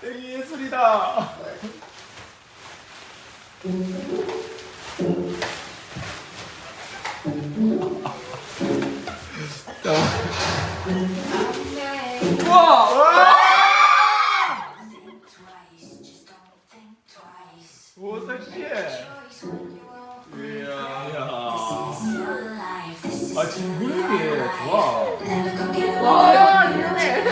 되게 예술이다. 우와! 오 섹시해. 지금 근육이 좋아. 와, 이러네.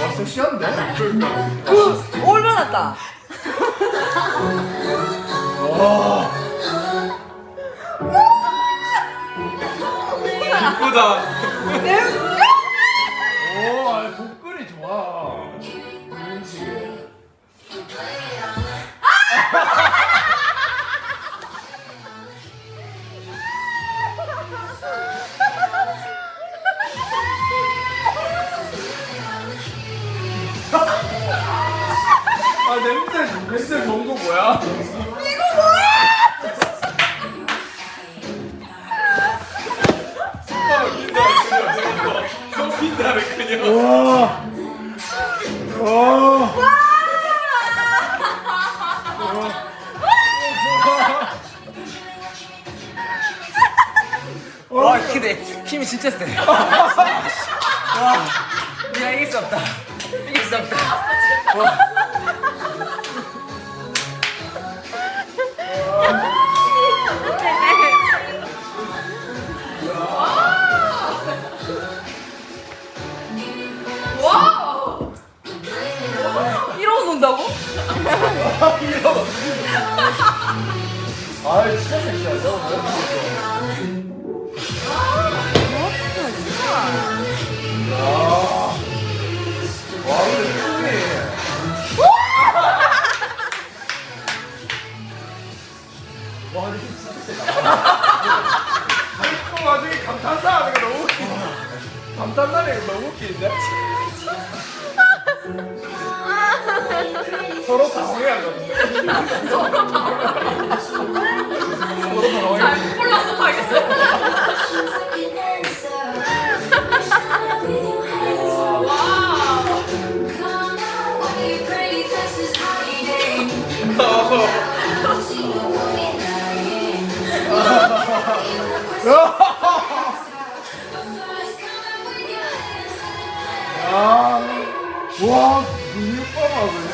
와 섹시한데? 그, 올만났다. 와. 이쁘다. 아 냄새 냄새 좋은 거 뭐야? 손 핀다를 그냥. 와. 와. 와 근데 힘이 진짜 세. 와, 그냥 이길 수 없다. 이길 수 없다. 와! 이러고 논다고? 아 진짜 섹시하다 웃기는데? 서로 당황해하거든요. 서로 당황해. 가겠어. 아, 와, 근 Aa, bu an bunu yapamaz